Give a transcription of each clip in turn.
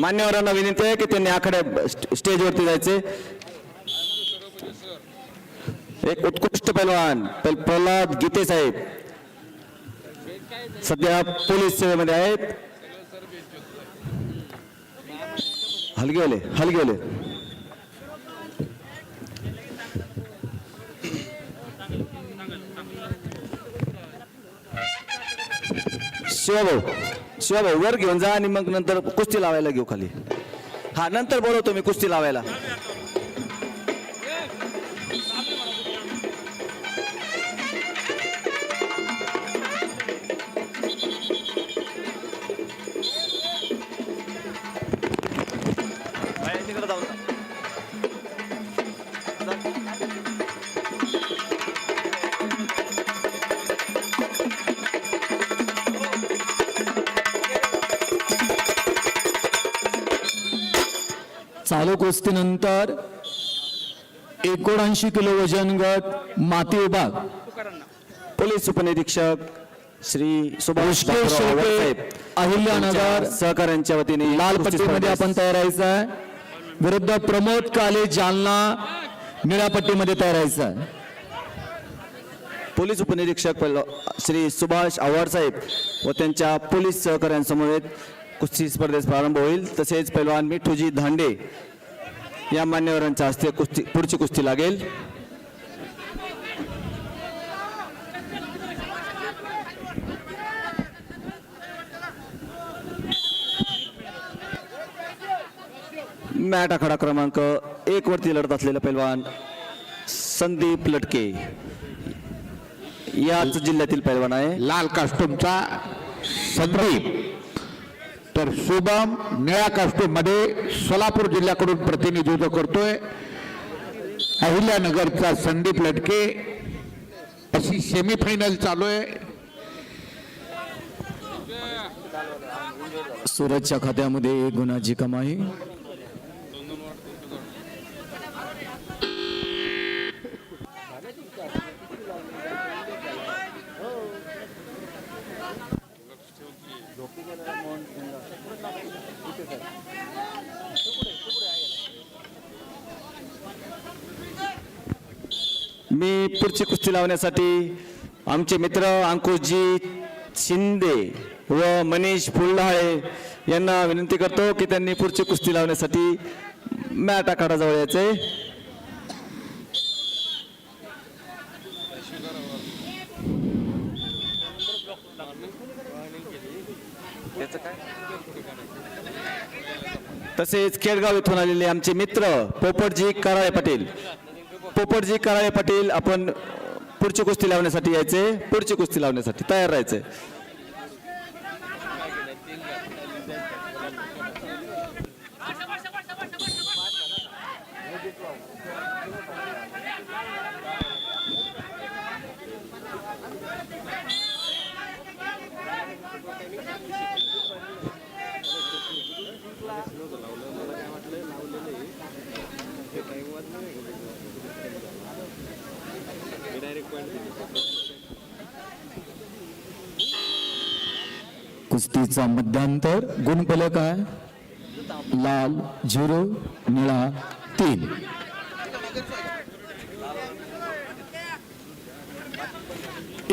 मान्यवरांना विनंती आहे की त्यांनी आखाड्या स्टेजवरती जायचे. एक उत्कृष्ट पैलवान प्रल्हाद गीते साहेब. सध्या पोलीस सेवेमध्ये आहेत. हलगेवाले हलगेले शिवाभाऊ शिवाभाऊ वर घेऊन जा आणि मग नंतर कुस्ती लावायला घेऊ खाली. हा नंतर बोलवतो मी कुस्ती लावायला. चालू कुस्तीनंतर एकोणऐंशी किलो वजन गट माती विभाग. पोलीस उपनिरीक्षक श्री सुभाष अहिल्यानगर सहकाऱ्यांच्या वतीने लाल पट्टीमध्ये आपण तयारायचं आहे. विरुद्ध प्रमोद काले जालना निळ्या पट्टीमध्ये तयारायचं आहे. पोलीस उपनिरीक्षक श्री सुभाष आव्हाड साहेब व त्यांच्या पोलीस सहकाऱ्यांसमवेत कुस्ती स्पर्धेस प्रारंभ होईल. तसेच पैलवान मिठूजी धांडे या मान्यवरांच्या हस्ते कुस्ती पुढची कुस्ती लागेल. मॅट आखाडा क्रमांक एक वरती लढत असलेला पैलवान संदीप लटके. याच जिल्ह्यातील पैलवान आहे. लाल कास्टूमचा संदीप. तर शुभम निळ्या कास्टूममध्ये सोलापूर जिल्ह्याकडून प्रतिनिधित्व करतोय. अहिल्यानगरचा संदीप लटके. अशी सेमीफायनल चालू आहे. सूरजच्या खात्यामध्ये एक गुणाची कमाई. मी पुढची कुस्ती लावण्यासाठी आमचे मित्र अंकुशजी शिंदे व मनीष फुलढाळे यांना विनंती करतो की त्यांनी पुढची कुस्ती लावण्यासाठी मॅट आखाडाजवळ यायचे. तसेच केडगाव इथून आलेले आमचे मित्र पोपटजी कराळे पाटील. पोपटजी कराळे पाटील आपण पुढची कुस्ती लावण्यासाठी यायचे पुढची कुस्ती लावण्यासाठी तयार राहायचे. चा मध्यांतर गुणफलक आहे. लाल झिरो निळा तीन.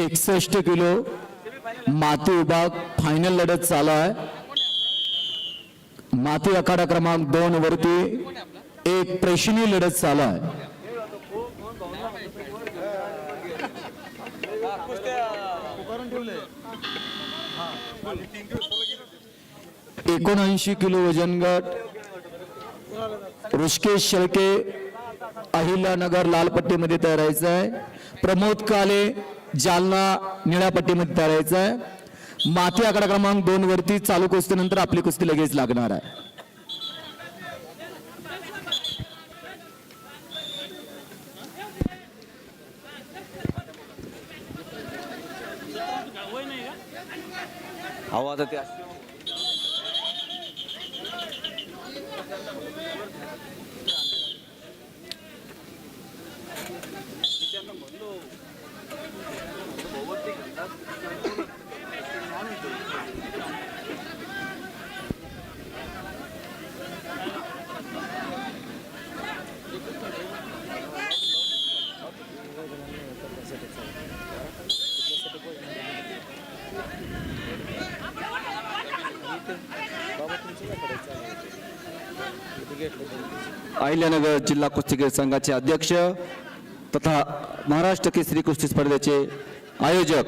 एकसष्ट किलो माती विभाग फायनल लढत चालू आहे. माती आखाडा क्रमांक दोन वरती एक प्रेषणी लढत चालू आहे. एकोणऐंशी किलो वजन गट ऋषिकेश शेळके अहिल्यानगर लाल पट्टीमध्ये तयारायचं आहे. प्रमोद काले जालना निळ्या पट्टीमध्ये तयारायचं आहे. माती आकडा क्रमांक दोन वरती चालू कुस्तीनंतर आपली कुस्ती लगेच लागणार आहे. आवाज अहिल्यानगर जिल्हा कुस्तीगीर संघाचे अध्यक्ष तथा महाराष्ट्र केसरी कुस्ती स्पर्धेचे आयोजक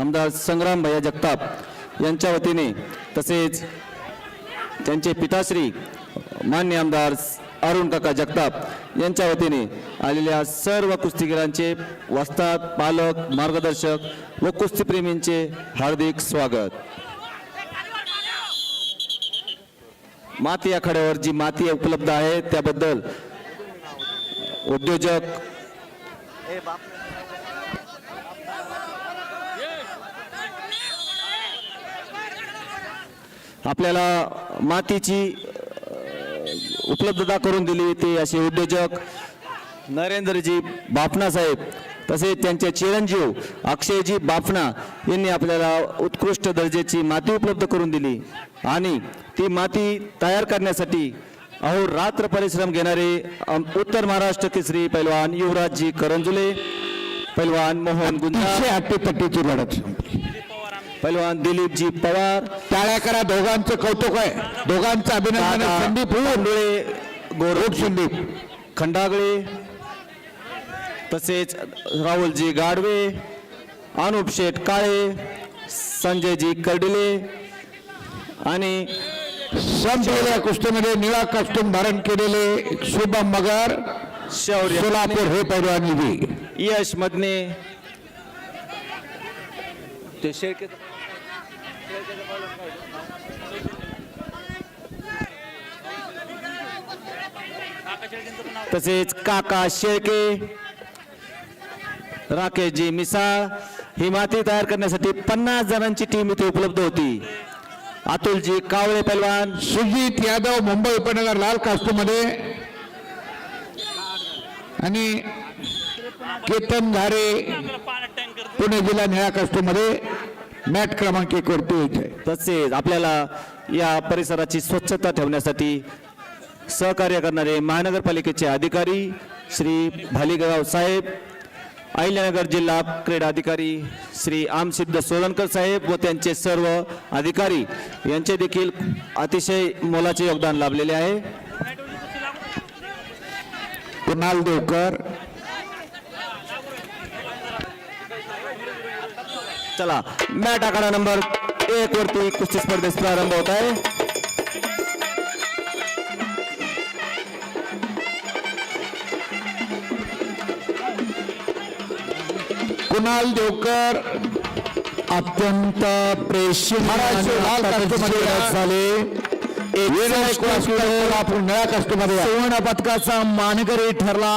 आमदार संग्राम भैया जगताप यांच्या वतीने तसेच त्यांचे पिताश्री मान्य आमदार अरुण काका जगताप यांच्या वतीने आलेल्या सर्व कुस्तीगीरांचे वस्ताद पालक मार्गदर्शक व कुस्तीप्रेमींचे हार्दिक स्वागत. माती आखाड्यावर जी माती उपलब्ध आहे त्याबद्दल उद्योजक आपल्याला मातीची उपलब्धता करून दिली ते असे उद्योजक नरेंद्रजी बापना साहेब तसेच त्यांचे चिरंजीव अक्षयजी बापना यांनी आपल्याला उत्कृष्ट दर्जाची माती उपलब्ध करून दिली. आणि ती माती तयार करण्यासाठी अहो रात्र परिश्रम घेणारे उत्तर महाराष्ट्र केसरी पैलवान युवराजजी करंजुले पैलवान मोहन गुंजा अतिशय अट्टीपट्टीची लढत संपली. पैलवान दिलीपजी पवार। टाळ्या करा दोघांचं कौतुक आहे. दोघांचं अभिनंदन आहे. संदीप हो मुळे रोड संदीप. खंडागळे तसेच राहुलजी गाडवे अनुप शेठ काळे संजयजी कर्डिले आणि संपलेल्या कुस्तीमध्ये निळा कॉस्ट्युम धारण केलेले शुभम मगर शौर्य. सोलापूर हे पैलवान निधी. यश मदने. ते शेळके तसेच काका शेळके राकेशजी मिसाळ ही माती तयार करण्यासाठी पन्नास जणांची टीम इथे उपलब्ध होती. अतुलजी कावळे पैलवान सुजित यादव मुंबई उपनगर लाल कास्टूमध्ये आणि केतन धारे पुणे जिल्हा निळा कास्टूमध्ये मॅट क्रमांक एक वरती आहे तसेच आपल्याला या परिसराची स्वच्छता ठेवण्यासाठी सहकार्य करणारे महानगरपालिकेचे अधिकारी श्री भालीगाव साहेब अहिल्यानगर जिल्हा क्रीडा अधिकारी श्री आमसिद्ध सोलनकर साहेब व त्यांचे सर्व अधिकारी यांचे देखील अतिशय मोलाचे योगदान लाभलेले आहे. कुणाल देवकर चला मॅट आखाडा नंबर एक वरती कुस्ती स्पर्धेस प्रारंभ होत आहे. कुणाल देवकर अत्यंत प्रेषित झाले. सुवर्ण पदकाचा मानकरी ठरला.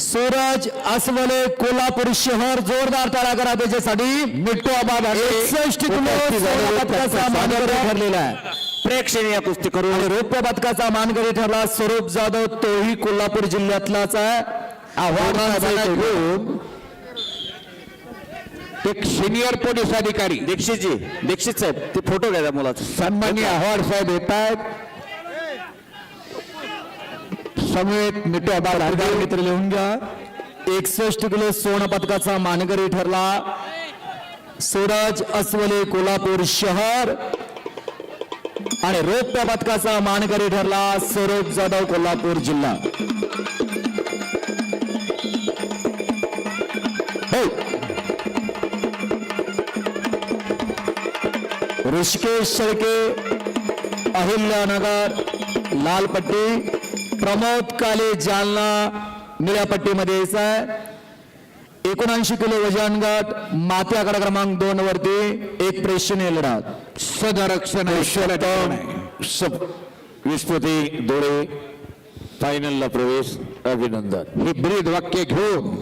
सूरज अस्वले कोल्हापूर शहर जोरदार टाळा करा त्याच्यासाठी मिट्टू एकसष्ट मानकरी ठरलेला आहे. प्रेक्षणीय कुस्ती करून रौप्य पदकाचा मानकरी ठरला स्वरूप जाधव तोही कोल्हापूर जिल्ह्यातलाच आहे. आव्हान एक सिनियर पोलीस अधिकारी दीक्षितजी दीक्षित साहेब ते फोटो घ्या त्या मुलाचा. सन्माननीय आव्हाड साहेब येत आहेत. समेत सरदार मित्र लिहून घ्या. एकसष्ट किलो स्वर्ण पदकाचा मानकरी ठरला. सूरज अस्वले कोल्हापूर शहर. आणि रौप्य पदकाचा मानकरी ठरला स्वरूप जाधव कोल्हापूर जिल्हा. हो. ऋषिकेश शेळके अहिल्यानगर लालपट्टी. प्रमोद काले जालना निळ्या पट्टीमध्ये यायचं आहे. एकोणऐंशी किलो वजन गट माती आकडा क्रमांक दोन वरती एक प्रेक्षणीय लढत. सदरक्षण विस्मृती दोळे फायनलला प्रवेश अभिनंदन. ही ब्रीद वाक्य घेऊन